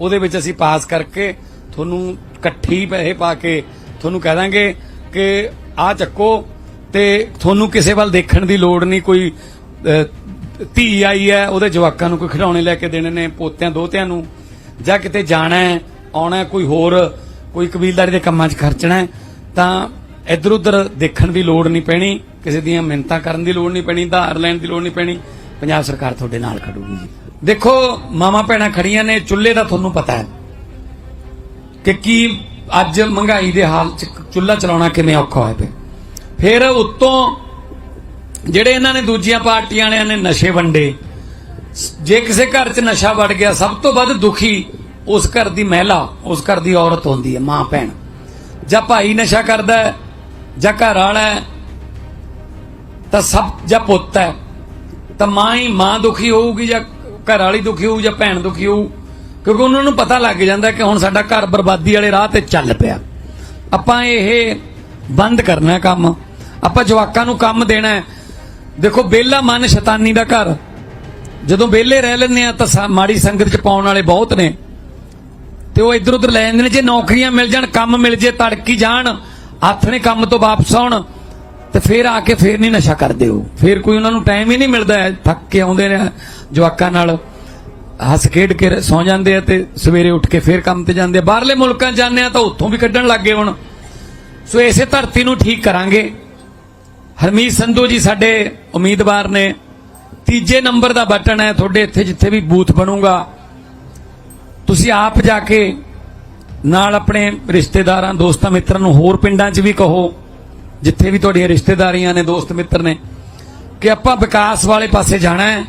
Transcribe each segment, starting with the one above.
ਉਹਦੇ ਵਿੱਚ ਅਸੀਂ ਪਾਸ ਕਰਕੇ ਤੁਹਾਨੂੰ ਇਕੱਠੀ ਪੈਸੇ ਪਾ ਕੇ ਤੁਹਾਨੂੰ ਕਹਿ ਦਾਂਗੇ ਕਿ ਆ ਚੱਕੋ ਤੇ ਤੁਹਾਨੂੰ ਕਿਸੇ ਵੱਲ ਦੇਖਣ ਦੀ ਲੋੜ ਨਹੀਂ, ਕੋਈ ਧੀ ਆਈ ਹੈ, ਉਹਦੇ ਜਵਾਕਾਂ ਨੂੰ ਕੋਈ ਖਿਡੌਣੇ ਲੈ ਕੇ ਦੇਣੇ ਨੇ, ਪੋਤਿਆਂ, ਦੋਤਿਆਂ ਨੂੰ, ਜਾਂ ਕਿਤੇ ਜਾਣਾ ਹੈ, ਆਉਣਾ ਕੋਈ ਹੋਰ, ਕੋਈ ਕਬੀਲਦਾਰੀ ਦੇ ਕੰਮਾਂ 'ਚ ਖਰਚਣਾ ਤਾਂ ਇੱਧਰ ਉੱਧਰ ਦੇਖਣ ਦੀ ਲੋੜ ਨਹੀਂ ਪੈਣੀ, ਕਿਸੇ ਦੀਆਂ ਮਿਹਨਤਾਂ ਕਰਨ ਦੀ ਲੋੜ ਨਹੀਂ ਪੈਣੀ ਧਾਰ ਲੈਣ ਦੀ ਲੋੜ ਨਹੀਂ ਪੈਣੀ। ਪੰਜਾਬ ਸਰਕਾਰ ਤੁਹਾਡੇ ਨਾਲ ਖੜੂਗੀ ਜੀ। ਦੇਖੋ ਮਾਮਾ ਭੈਣਾਂ ਖੜੀਆਂ ਨੇ, ਚੁੱਲ੍ਹੇ ਦਾ ਤੁਹਾਨੂੰ ਪਤਾ ਹੈ ਕਿ ਕੀ ਅੱਜ ਮਹਿੰਗਾਈ ਦੇ ਹਾਲ ਚ ਚੁੱਲ੍ਹਾ ਚਲਾਉਣਾ ਕਿਵੇਂ ਔਖਾ ਹੋਇਆ ਪਿਆ। ਫਿਰ ਉੱਤੋਂ ਜਿਹੜੇ ਇਹਨਾਂ ਨੇ ਦੂਜੀਆਂ ਪਾਰਟੀਆਂ ਵਾਲਿਆਂ ਨੇ ਨਸ਼ੇ ਵੰਡੇ, ਜੇ ਕਿਸੇ ਘਰ 'ਚ ਨਸ਼ਾ ਵੜ ਗਿਆ, ਸਭ ਤੋਂ ਵੱਧ ਦੁਖੀ ਉਸ ਘਰ ਦੀ ਮਹਿਲਾ, ਉਸ ਘਰ ਦੀ ਔਰਤ ਹੁੰਦੀ ਹੈ, ਮਾਂ ਭੈਣ। ਜਾਂ ਭਾਈ ਨਸ਼ਾ ਕਰਦਾ ਹੈ, ਜਾਂ ਘਰ ਵਾਲਾ ਹੈ, ਤਾਂ ਸਭ, ਜਾਂ ਪੁੱਤ ਹੈ, ਤਾਂ ਮਾਂ ਹੀ ਮਾਂ ਦੁਖੀ ਹੋਊਗੀ ਜਾਂ ਘਰ ਵਾਲੀ ਦੁਖੀ ਹੋਊ ਜਾਂ ਭੈਣ ਦੁਖੀ ਹੋਊ, ਕਿਉਂਕਿ ਉਹਨਾਂ ਨੂੰ ਪਤਾ ਲੱਗ ਜਾਂਦਾ ਕਿ ਹੁਣ ਸਾਡਾ ਘਰ ਬਰਬਾਦੀ ਵਾਲੇ ਰਾਹ ਤੇ ਚੱਲ ਪਿਆ। ਆਪਾਂ ਇਹ ਬੰਦ ਕਰਨਾ ਕੰਮ। ਆਪਾਂ ਜਵਾਕਾਂ ਨੂੰ ਕੰਮ ਦੇਣਾ ਦੇਖੋ ਬੇਲਾ ਮਨ ਸ਼ੈਤਾਨੀ ਦਾ ਘਰ। ਜਦੋਂ ਵਿਹਲੇ ਰਹਿ ਲੈਂਦੇ ਆ ਤਾਂ ਮਾੜੀ ਸੰਗਤ ਚ ਪਾਉਣ ਵਾਲੇ ਬਹੁਤ ਨੇ। ਤੇ ਉਹ ਇੱਧਰ ਉੱਧਰ ਲੈ ਜਾਂਦੇ ਨੇ, ਜੇ ਨੌਕਰੀਆਂ ਮਿਲ ਜਾਣ, ਕੰਮ ਮਿਲ ਜੇ, ਤੜਕੀ ਜਾਣ, ਹੱਥ ਨੇ ਕੰਮ ਤੋਂ ਵਾਪਸ ਆਉਣ। ਤੇ ਫੇਰ ਆ ਕੇ ਫੇਰ ਨਹੀਂ ਨਸ਼ਾ ਕਰਦੇ ਹੋ ਫੇਰ ਕੋਈ ਉਹਨਾਂ ਨੂੰ ਟਾਈਮ ਹੀ ਨਹੀਂ ਮਿਲਦਾ ਥੱਕ ਕੇ ਆਉਂਦੇ ਨੇ ਜਵਾਕਾਂ ਨਾਲ। ਹੱਸ ਖੇਡ ਕੇ ਸੌ ਜਾਂਦੇ ਆ ਤੇ ਸਵੇਰੇ ਉੱਠ ਕੇ ਫੇਰ ਕੰਮ ਤੇ ਜਾਂਦੇ ਆ। ਬਾਹਰਲੇ ਮੁਲਕਾਂ 'ਚ ਜਾਂਦੇ ਆ ਤਾਂ ਉੱਥੋਂ ਵੀ ਕੱਢਣ ਲੱਗ ਗਏ ਹੁਣ। ਸੋ ਇਸੇ ਧਰਤੀ ਨੂੰ ਠੀਕ ਕਰਾਂਗੇ। ਹਰਮੀਤ ਸੰਧੂ ਜੀ ਸਾਡੇ ਉਮੀਦਵਾਰ ਨੇ। ਤੀਜੇ ਨੰਬਰ ਦਾ ਬਟਨ ਹੈ ਤੁਹਾਡੇ ਇੱਥੇ ਜਿੱਥੇ ਵੀ ਬੂਥ ਬਣੂਗਾ। ਤੁਸੀਂ ਆਪ ਜਾ ਕੇ ਨਾਲ ਆਪਣੇ ਰਿਸ਼ਤੇਦਾਰਾਂ, ਦੋਸਤਾਂ, ਮਿੱਤਰਾਂ ਨੂੰ ਹੋਰ ਪਿੰਡਾਂ 'ਚ ਵੀ ਕਹੋ। ਜਿੱਥੇ ਵੀ ਤੁਹਾਡੀਆਂ ਰਿਸ਼ਤੇਦਾਰੀਆਂ ਨੇ, ਦੋਸਤ ਮਿੱਤਰ ਨੇ, ਕਿ ਆਪਾਂ ਵਿਕਾਸ ਵਾਲੇ ਪਾਸੇ ਜਾਣਾ ਹੈ।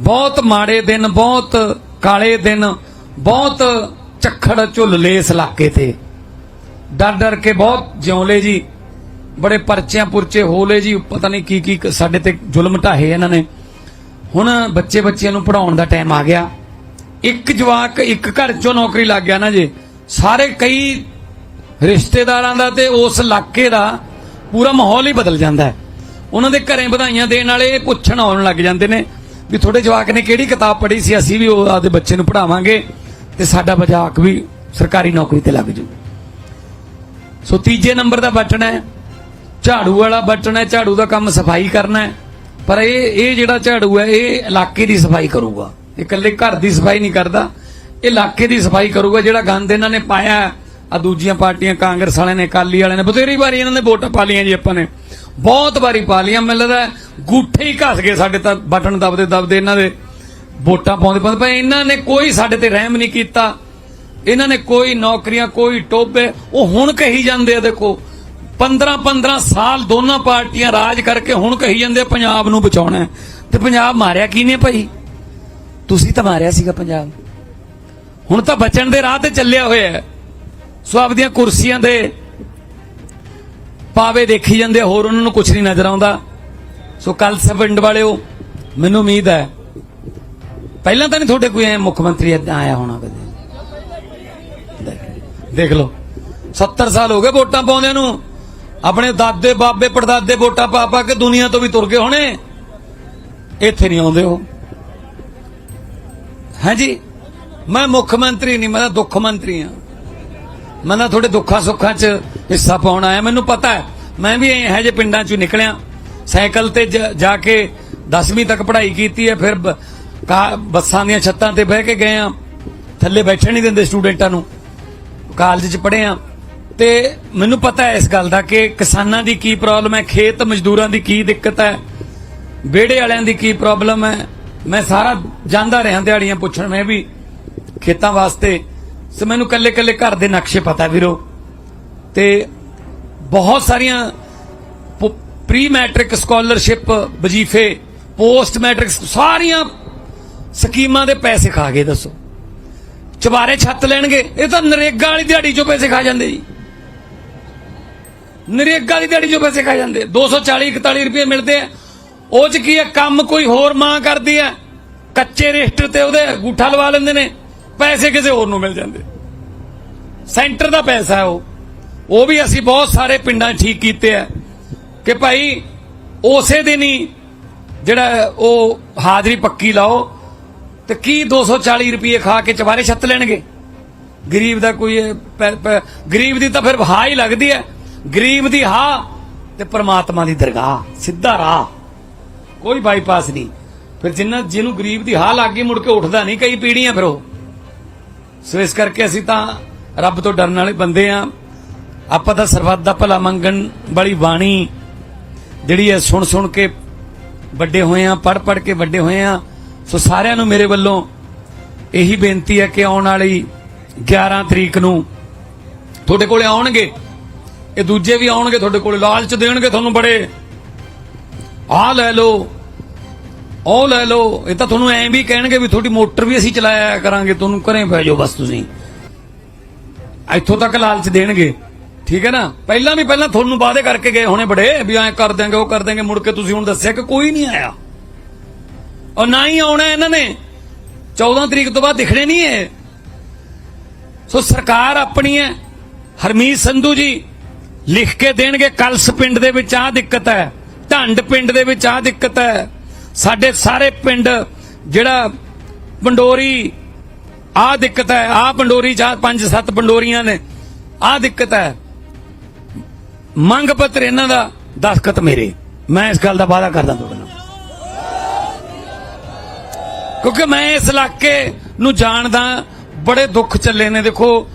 ਬਹੁਤ ਮਾੜੇ ਦਿਨ, ਬਹੁਤ ਕਾਲੇ ਦਿਨ, ਬਹੁਤ ਝੱਖੜ ਝੁੱਲਲੇ ਇਸ ਇਲਾਕੇ ਤੇ। ਡਰ ਡਰ ਕੇ ਬਹੁਤ ਜਿਉਂਲੇ ਜੀ। ਬੜੇ ਪਰਚਿਆਂ ਪੁਰਚੇ ਹੋਲੇ ਜੀ, ਪਤਾ ਨਹੀਂ ਕੀ ਕੀ ਸਾਡੇ ਤੇ ਜ਼ੁਲਮ ਢਾਹੇ ਇਹਨਾਂ ਨੇ। ਹੁਣ ਬੱਚੇ ਬੱਚਿਆਂ ਨੂੰ ਪੜਾਉਣ ਦਾ ਟਾਈਮ ਆ ਗਿਆ। ਇੱਕ ਜਵਾਕ ਇੱਕ ਘਰ ਚੋਂ ਨੌਕਰੀ ਲੱਗ ਗਿਆ ਨਾ ਜੀ। ਸਾਰੇ ਕਈ ਰਿਸ਼ਤੇਦਾਰਾਂ ਦਾ ਤੇ ਉਸ ਇਲਾਕੇ ਦਾ ਪੂਰਾ ਮਾਹੌਲ ਹੀ ਬਦਲ ਜਾਂਦਾ ਹੈ। ਉਹਨਾਂ ਦੇ ਘਰੇ ਵਧਾਈਆਂ ਦੇਣ ਵਾਲੇ ਪੁੱਛਣ ਆਉਣ ਲੱਗ ਜਾਂਦੇ ਨੇ ਵੀ ਤੁਹਾਡੇ ਜਵਾਕ ਨੇ ਕਿਹੜੀ ਕਿਤਾਬ ਪੜ੍ਹੀ ਸੀ, ਅਸੀਂ ਵੀ ਉਹ ਆਪਦੇ ਬੱਚੇ ਨੂੰ ਪੜਾਵਾਂਗੇ ਤੇ ਸਾਡਾ ਜਵਾਕ ਵੀ ਸਰਕਾਰੀ ਨੌਕਰੀ ਤੇ ਲੱਗ ਜੂ। ਸੋ ਤੀਜੇ ਨੰਬਰ ਦਾ ਬਟਨ ਹੈ, ਝਾੜੂ ਵਾਲਾ ਬਟਨ ਹੈ, ਝਾੜੂ ਦਾ ਕੰਮ ਸਫ਼ਾਈ ਕਰਨਾ ਹੈ। ਪਰ ਇਹ ਇਹ ਜਿਹੜਾ ਝਾੜੂ ਹੈ, ਇਹ ਇਲਾਕੇ ਦੀ ਸਫ਼ਾਈ ਕਰੂਗਾ। ਇਹ ਇਕੱਲੇ ਘਰ ਦੀ ਸਫ਼ਾਈ ਨਹੀਂ ਕਰਦਾ, ਇਹ ਇਲਾਕੇ ਦੀ ਸਫ਼ਾਈ ਕਰੂਗਾ ਜਿਹੜਾ ਗੰਦ ਇਹਨਾਂ ਨੇ ਪਾਇਆ ਆ ਦੂਜੀਆਂ ਪਾਰਟੀਆਂ ਕਾਂਗਰਸ ਵਾਲਿਆਂ ਨੇ, ਅਕਾਲੀ ਵਾਲਿਆਂ ਨੇ, ਬਥੇਰੀ ਵਾਰੀ ਇਹਨਾਂ ਨੇ ਵੋਟਾਂ ਪਾ ਲਈਆਂ ਜੀ ਆਪਾਂ ਨੇ। ਬਹੁਤ ਵਾਰੀ ਪਾ ਲਈਆਂ ਮਿਲਦਾ ਗੂਠੇ ਹੀ ਘਸ ਗਏ ਸਾਡੇ ਤਾਂ, ਬਟਨ ਦਬਦੇ ਦਬਦੇ ਇਹਨਾਂ ਦੇ ਵੋਟਾਂ ਪਾਉਂਦੇ ਪਾਉਂਦੇ। ਪਰ ਇਹਨਾਂ ਨੇ ਕੋਈ ਸਾਡੇ ਤੇ ਰਹਿਮ ਨਹੀਂ ਕੀਤਾ। ਇਹਨਾਂ ਨੇ ਕੋਈ ਨੌਕਰੀਆਂ, ਕੋਈ ਟੋਬੇ, ਉਹ ਹੁਣ ਕਹੀ ਜਾਂਦੇ ਆ ਦੇਖੋ 15 15 ਸਾਲ ਦੋਨਾਂ ਪਾਰਟੀਆਂ ਰਾਜ ਕਰਕੇ ਹੁਣ ਕਹੀ ਜਾਂਦੇ ਪੰਜਾਬ ਨੂੰ ਬਚਾਉਣਾ ਤੇ ਪੰਜਾਬ ਮਾਰਿਆ ਕਿਹਨੇ ਭਾਈ? ਤੁਸੀਂ ਤਾਂ ਮਾਰਿਆ ਸੀਗਾ ਪੰਜਾਬ। ਹੁਣ ਤਾਂ ਬਚਣ ਦੇ ਰਾਹ ਤੇ ਚੱਲਿਆ ਹੋਇਆ ਹੈ। ਸੋ ਆਪਦੀਆਂ ਕੁਰਸੀਆਂ ਦੇ ਪਾਵੇ ਦੇਖੀ ਜਾਂਦੇ, ਹੋਰ ਉਹਨਾਂ ਨੂੰ ਕੁਝ ਨਹੀਂ ਨਜ਼ਰ ਆਉਂਦਾ। ਸੋ ਕੱਲ ਪਿੰਡ ਵਾਲਿਓ, ਮੈਨੂੰ ਉਮੀਦ ਹੈ, ਪਹਿਲਾਂ ਤਾਂ ਨਹੀਂ ਤੁਹਾਡੇ ਕੋਈ ਐ ਮੁੱਖ ਮੰਤਰੀ ਏਦਾਂ ਆਇਆ ਹੋਣਾ ਕਦੇ। ਦੇਖ ਲਓ 70 ਸਾਲ ਹੋ ਗਏ ਵੋਟਾਂ ਪਾਉਂਦਿਆਂ ਨੂੰ। ਆਪਣੇ ਦਾਦੇ, ਬਾਬੇ, ਪੜਦਾਦੇ ਵੋਟਾਂ ਪਾ ਪਾ ਕੇ ਦੁਨੀਆ ਤੋਂ ਵੀ ਤੁਰ ਗਏ ਹੋਣੇ। ਇੱਥੇ ਨਹੀਂ ਆਉਂਦੇ ਉਹ। ਹਾਂਜੀ ਮੈਂ ਮੁੱਖ ਮੰਤਰੀ ਨਹੀਂ, ਮੈਂ ਦੁੱਖ ਮੰਤਰੀ ਹਾਂ। ਮੈਂ ਤਾਂ ਤੁਹਾਡੇ ਦੁੱਖਾਂ ਸੁੱਖਾਂ 'ਚ ਹਿੱਸਾ ਪਾਉਣ ਆਇਆ। ਮੈਨੂੰ ਪਤਾ ਹੈ, ਮੈਂ ਵੀ ਇਹੋ ਜਿਹੇ ਪਿੰਡਾਂ 'ਚੋਂ ਨਿਕਲਿਆ। ਸਾਈਕਲ ਤੇ ਜਾ ਕੇ 10ਵੀਂ ਤੱਕ ਪੜ੍ਹਾਈ ਕੀਤੀ ਹੈ, ਫਿਰ ਬੱਸਾਂ ਦੀਆਂ ਛੱਤਾਂ ਤੇ ਬਹਿ ਕੇ ਗਏ ਆ ਥੱਲੇ ਬੈਠਣ ਨਹੀਂ ਦਿੰਦੇ ਸਟੂਡੈਂਟਾਂ ਨੂੰ। ਕਾਲਜ 'ਚ ਪੜ੍ਹੇ ਆ ਤੇ ਮੈਨੂੰ ਪਤਾ ਹੈ ਇਸ ਗੱਲ ਦਾ ਕਿ ਕਿਸਾਨਾਂ ਦੀ ਕੀ ਪ੍ਰੋਬਲਮ ਹੈ, ਖੇਤ ਮਜ਼ਦੂਰਾਂ ਦੀ ਕੀ ਦਿੱਕਤ ਹੈ, ਵਿਹੜੇ ਵਾਲਿਆਂ ਦੀ ਕੀ ਪ੍ਰੋਬਲਮ ਹੈ। ਮੈਂ ਸਾਰਾ ਜਾਂਦਾ ਰਿਹਾ ਦਿਹਾੜੀਆਂ ਪੁੱਛਣ, ਮੈਂ ਵੀ ਖੇਤਾਂ ਵਾਸਤੇ ਸੋ ਮੈਨੂੰ ਕੱਲੇ ਕੱਲੇ ਘਰ ਦੇ ਨਕਸ਼ੇ ਪਤਾ ਵੀਰੋ। ਤੇ ਬਹੁਤ ਸਾਰੀਆਂ ਪ੍ਰੀ ਮੈਟ੍ਰਿਕ ਸਕਾਲਰਸ਼ਿਪ ਵਜੀਫੇ ਪੋਸਟ ਮੈਟ੍ਰਿਕ ਸਾਰੀਆਂ ਸਕੀਮਾਂ ਦੇ ਪੈਸੇ ਖਾ ਗਏ, ਦੱਸੋ। ਚੁਬਾਰੇ ਛੱਤ ਲੈਣਗੇ, ਇਹ ਤਾਂ ਨਰੇਗਾ ਵਾਲੀ ਦਿਹਾੜੀ ਚੋਂ ਪੈਸੇ ਖਾ ਜਾਂਦੇ ਜੀ। ਨਰੇਗਾ ਦੀ ਦਿਹਾੜੀ ਚੋਂ ਪੈਸੇ ਖਾ ਜਾਂਦੇ। 240 41 ਰੁਪਏ ਮਿਲਦੇ ਆ। ਉਹ ਚ ਕੀ ਹੈ ਕੰਮ ਕੋਈ ਹੋਰ ਮਾਂ ਕਰਦੀ ਹੈ ਕੱਚੇ ਰਜਿਸਟਰ ਤੇ ਉਹਦੇ ਅੰਗੂਠਾ ਲਵਾ ਲੈਂਦੇ ਨੇ। ਪੈਸੇ ਕਿਸੇ ਹੋਰ ਨੂੰ ਮਿਲ ਜਾਂਦੇ। ਸੈਂਟਰ ਦਾ ਪੈਸਾ ਉਹ। ਉਹ ਵੀ ਅਸੀਂ ਬਹੁਤ ਸਾਰੇ ਪਿੰਡਾਂ ਠੀਕ ਕੀਤੇ ਆ ਕਿ ਭਾਈ ਉਸੇ ਦਿਨ ਹੀ ਜਿਹੜਾ ਉਹ ਹਾਜ਼ਰੀ ਪੱਕੀ ਲਾਓ ਤੇ ਕੀ 240 ਰੁਪਏ ਖਾ ਕੇ ਚਵਾਰੇ ਛੱਤ ਲੈਣਗੇ? ਗਰੀਬ ਦਾ ਕੋਈ ਗਰੀਬ ਦੀ ਤਾਂ ਫਿਰ ਹਾ ਹੀ ਲੱਗਦੀ ਹੈ। ਗਰੀਬ ਦੀ ਹਾ ਤੇ ਪ੍ਰਮਾਤਮਾ ਦੀ ਦਰਗਾਹ, ਸਿੱਧਾ ਰਾਹ। ਕੋਈ ਬਾਈਪਾਸ ਨਹੀਂ। ਫਿਰ ਜਿੰਨਾ ਜਿਹਨੂੰ ਗਰੀਬ ਦੀ ਹਾ ਲੱਗ ਗਈ ਮੁੜ ਕੇ ਉੱਠਦਾ ਨਹੀਂ ਕਈ ਪੀੜੀਆਂ ਫਿਰ ਉਹ। ਸੋ ਇਸ ਕਰਕੇ ਅਸੀਂ ਤਾਂ ਰੱਬ ਤੋਂ ਡਰਨ ਵਾਲੇ ਬੰਦੇ ਆ। ਆਪਾਂ ਤਾਂ ਸਰਬੱਤ ਦਾ ਭਲਾ ਮੰਗਣ ਵਾਲੀ ਬਾਣੀ ਜਿਹੜੀ ਹੈ ਸੁਣ ਸੁਣ ਕੇ ਵੱਡੇ ਹੋਏ ਆ ਪੜ ਪੜ ਕੇ ਵੱਡੇ ਹੋਏ ਆ। ਸੋ ਸਾਰਿਆਂ ਨੂੰ ਮੇਰੇ ਵੱਲੋਂ ਇਹੀ ਬੇਨਤੀ ਹੈ ਕਿ ਆਉਣ ਵਾਲੀ 11 ਤਰੀਕ ਨੂੰ ਤੁਹਾਡੇ ਕੋਲੇ ਆਉਣਗੇ। ਇਹ ਦੂਜੇ ਵੀ ਆਉਣਗੇ, ਤੁਹਾਡੇ ਕੋਲੇ ਲਾਲਚ ਦੇਣਗੇ ਤੁਹਾਨੂੰ ਬੜੇ। ਆ ਲੈ ਲਓ ਉਹ ਲੈ ਲਓ, ਇਹ ਤਾਂ ਤੁਹਾਨੂੰ ਐਂ ਵੀ ਕਹਿਣਗੇ ਵੀ ਤੁਹਾਡੀ ਮੋਟਰ ਵੀ ਅਸੀਂ ਚਲਾਇਆ ਕਰਾਂਗੇ, ਤੁਹਾਨੂੰ ਘਰੇ ਪੈ ਜਾਓ ਬਸ ਤੁਸੀਂ। ਇੱਥੋਂ ਤੱਕ ਲਾਲਚ ਦੇਣਗੇ, ਠੀਕ ਹੈ ਨਾ? ਪਹਿਲਾਂ ਵੀ ਪਹਿਲਾਂ ਤੁਹਾਨੂੰ ਵਾਅਦੇ ਕਰਕੇ ਗਏ ਹੋਣੇ ਬੜੇ ਵੀ ਐਂ ਕਰ ਦਿਆਂਗੇ, ਉਹ ਕਰ ਦਿਆਂਗੇ, ਮੁੜ ਕੇ ਤੁਸੀਂ ਹੁਣ ਦੱਸਿਆ ਕਿ ਕੋਈ ਨਹੀਂ ਆਇਆ। ਔਰ ਨਾ ਹੀ ਆਉਣਾ ਇਹਨਾਂ ਨੇ। 14 ਤਰੀਕ ਤੋਂ ਬਾਅਦ ਦਿਖਣੇ ਨਹੀਂ ਹੈ ਸੋ ਸਰਕਾਰ ਆਪਣੀ ਹੈ, ਹਰਮੀਤ ਸੰਧੂ ਜੀ, ਲਿਖ ਕੇ ਦੇਣਗੇ, ਕਲਸ ਪਿੰਡ ਦੇ ਵਿੱਚ ਆਹ ਦਿੱਕਤ ਹੈ, ਢੰਡ ਪਿੰਡ ਦੇ ਵਿੱਚ ਆਹ ਦਿੱਕਤ ਹੈ। ਸਾਡੇ ਸਾਰੇ ਪਿੰਡ ਜਿਹੜਾ ਪੰਡੋਰੀ, ਆਹ ਦਿੱਕਤ ਹੈ, ਆਹ ਪੰਡੋਰੀ ਚਾਰ ਪੰਜ ਸੱਤ ਪੰਡੋਰੀਆਂ ਨੇ, ਆਹ ਦਿੱਕਤ ਹੈ। ਮੰਗ ਪੱਤਰ ਇਹਨਾਂ ਦਾ ਦਸਖਤ ਮੇਰੇ। ਮੈਂ ਇਸ ਗੱਲ ਦਾ ਵਾਅਦਾ ਕਰਦਾ ਤੁਹਾਡੇ ਨਾਲ। ਕਿਉਂਕਿ ਮੈਂ ਇਸ ਇਲਾਕੇ ਨੂੰ ਜਾਣਦਾ, ਬੜੇ ਦੁੱਖ ਚੱਲੇ ਨੇ। ਦੇਖੋ,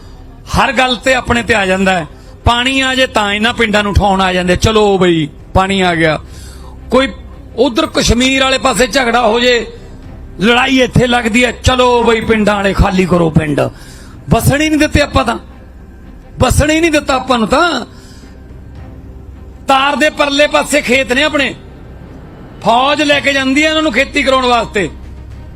ਹਰ ਗੱਲ ਤੇ ਆਪਣੇ ਤੇ ਆ ਜਾਂਦਾ ਹੈ। ਪਾਣੀ ਆ ਜੇ ਤਾਂ ਇਹਨਾਂ ਪਿੰਡਾਂ ਨੂੰ ਉਠਾਉਣ ਆ ਜਾਂਦੇ। ਚਲੋ ਬਈ, ਪਾਣੀ ਆ ਗਿਆ। ਕੋਈ ਉਧਰ ਕਸ਼ਮੀਰ ਵਾਲੇ ਪਾਸੇ ਝਗੜਾ ਹੋ ਜੇ, ਲੜਾਈ ਇੱਥੇ ਲੱਗਦੀ ਹੈ, ਚਲੋ ਬਈ ਪਿੰਡਾਂ ਵਾਲੇ ਖਾਲੀ ਕਰੋ ਪਿੰਡ। ਵਸਣ ਹੀ ਨਹੀਂ ਦਿੱਤੇ ਆਪਾਂ ਤਾਂ। ਵਸਣ ਹੀ ਨਹੀਂ ਦਿੱਤਾ ਆਪਾਂ ਨੂੰ ਤਾਂ। ਤਾਰ ਦੇ ਪਰਲੇ ਪਾਸੇ ਖੇਤ ਨੇ ਆਪਣੇ। ਫੌਜ ਲੈ ਕੇ ਜਾਂਦੀ ਹੈ ਇਹਨਾਂ ਨੂੰ ਖੇਤੀ ਕਰਾਉਣ ਵਾਸਤੇ।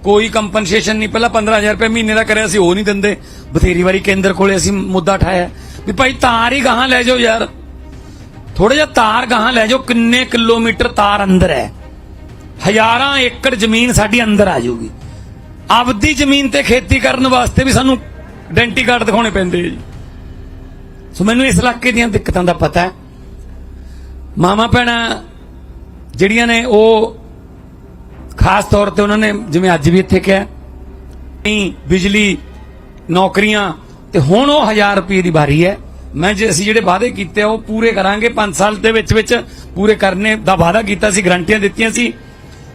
ਕੋਈ ਕੰਪਨਸੇਸ਼ਨ ਨਹੀਂ, ਪਹਿਲਾਂ 15000 ਰੁਪਏ ਮਹੀਨੇ ਦਾ ਕਰਿਆ ਸੀ, ਉਹ ਨਹੀਂ ਦਿੰਦੇ। ਬਥੇਰੀ ਵਾਰੀ ਕੇਂਦਰ ਕੋਲੇ ਅਸੀਂ ਮੁੱਦਾ ਉਠਾਇਆ ਵੀ ਭਾਈ ਤਾਰ ਹੀ ਗਾਹਾਂ ਲੈ ਜਾਓ ਯਾਰ। ਥੋੜਾ ਜਿਹਾ ਤਾਰ ਗਾਹਾਂ ਲੈ ਜਾਓ, ਕਿੰਨੇ ਕਿਲੋਮੀਟਰ ਤਾਰ ਅੰਦਰ ਹੈ। ਹਜ਼ਾਰਾਂ ਏਕੜ ਜ਼ਮੀਨ ਸਾਡੀ ਅੰਦਰ ਆ ਜਾਊਗੀ। ਆਪਦੀ ਜ਼ਮੀਨ ਤੇ ਖੇਤੀ ਕਰਨ ਵਾਸਤੇ ਵੀ ਸਾਨੂੰ ਆਇਡੈਂਟੀ ਕਾਰਡ ਦਿਖਾਉਣੇ ਪੈਂਦੇ ਜੀ। ਸੋ ਮੈਨੂੰ ਇਸ ਇਲਾਕੇ ਦੀਆਂ ਦਿੱਕਤਾਂ ਦਾ ਪਤਾ ਹੈ। ਮਾਮਾ ਭੈਣਾਂ ਜਿਹੜੀਆਂ ਨੇ ਉਹ ਖਾਸ ਤੌਰ ਤੇ ਉਹਨਾਂ ਨੇ ਜਿਵੇਂ ਅੱਜ ਵੀ ਇੱਥੇ ਕਿਹਾ, ਨਹੀਂ, ਬਿਜਲੀ, ਨੌਕਰੀਆਂ ਤੇ ਹੁਣ ਉਹ 1000 ਰੁਪਏ ਦੀ ਵਾਰੀ ਹੈ। ਮੈਂ ਜੇ ਅਸੀਂ ਜਿਹੜੇ ਵਾਅਦੇ ਕੀਤੇ ਉਹ ਪੂਰੇ ਕਰਾਂਗੇ। 5 ਸਾਲ ਦੇ ਵਿੱਚ ਵਿੱਚ ਪੂਰੇ ਕਰਨੇ ਦਾ ਵਾਅਦਾ ਕੀਤਾ ਸੀ, ਗਰੰਟੀਆਂ ਦਿੱਤੀਆਂ ਸੀ।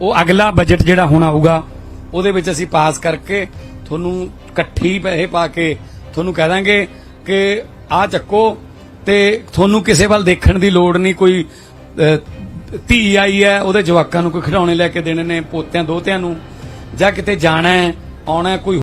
ਉਹ ਅਗਲਾ ਬਜਟ ਜਿਹੜਾ ਹੁਣ ਆਊਗਾ, ਉਹਦੇ ਵਿੱਚ ਅਸੀਂ ਪਾਸ ਕਰਕੇ ਤੁਹਾਨੂੰ ਇਕੱਠੀ ਪੈਸੇ ਪਾ ਕੇ ਤੁਹਾਨੂੰ ਕਹਿ ਦਾਂਗੇ ਕਿ ਆਹ ਚੱਕੋ ਤੇ ਤੁਹਾਨੂੰ ਕਿਸੇ ਵੱਲ ਦੇਖਣ ਦੀ ਲੋੜ ਨਹੀਂ, ਕੋਈ ਧੀ ਆਈ ਹੈ, ਉਹਦੇ ਜਵਾਕਾਂ ਨੂੰ ਕੋਈ ਖਿਡੌਣੇ ਲੈ ਕੇ ਦੇਣੇ ਨੇ, ਪੋਤਿਆਂ, ਦੋਤਿਆਂ ਨੂੰ, ਜਾਂ ਕਿਤੇ ਜਾਣਾ ਹੈ, ਆਉਣਾ ਕੋਈ